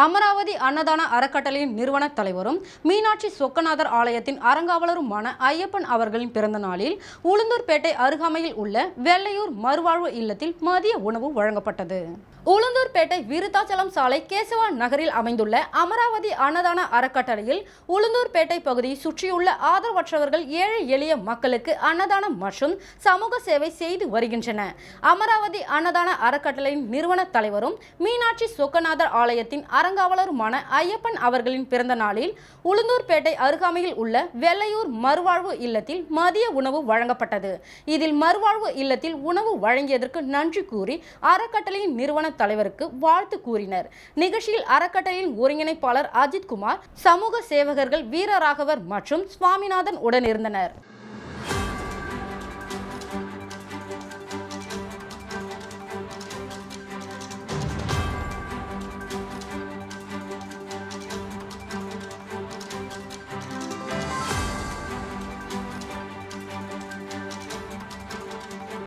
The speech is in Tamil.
அமராவதி அன்னதான அறக்கட்டளையின் நிறுவன தலைவரும் மீனாட்சி சொக்கநாதர் ஆலயத்தின் அறங்காவலருமான ஐயப்பன் அவர்களின் பிறந்த நாளில் உளுந்தூர்பேட்டை அருகாமையில் உள்ள வெள்ளையூர் மறுவாழ்வு இல்லத்தில் மதிய உணவு வழங்கப்பட்டது. உளுந்தூர்பேட்டை விருத்தாச்சலம் சாலை கேசவா நகரில் அமைந்துள்ள அமராவதி அன்னதான அறக்கட்டளையில் உளுந்தூர்பேட்டை பகுதியை சுற்றியுள்ள ஆதரவற்றவர்கள் ஏழை எளிய மக்களுக்கு அன்னதானம் மற்றும் சமூக சேவை செய்து வருகின்றன. அமராவதி அன்னதான அறக்கட்டளையின் நிறுவன தலைவரும் மீனாட்சி சொக்கநாதர் ஆலயத்தின் அறங்காவலருமான ஐயப்பன் அவர்களின் பிறந்த நாளில் உளுந்தூர்பேட்டை அருகாமையில் உள்ள வெள்ளையூர் மறுவாழ்வு இல்லத்தில் மதிய உணவு வழங்கப்பட்டது. இதில் மறுவாழ்வு இல்லத்தில் உணவு வழங்கியதற்கு நன்றி கூறி அறக்கட்டளையின் நிறுவன தலைவருக்கு வாழ்த்து கூறினர். நிகழ்ச்சியில் அறக்கட்டளையின் ஒருங்கிணைப்பாளர் அஜித்குமார் சமூக சேவகர்கள் வீரராகவர் மற்றும் சுவாமிநாதன் உடனிருந்தனர்.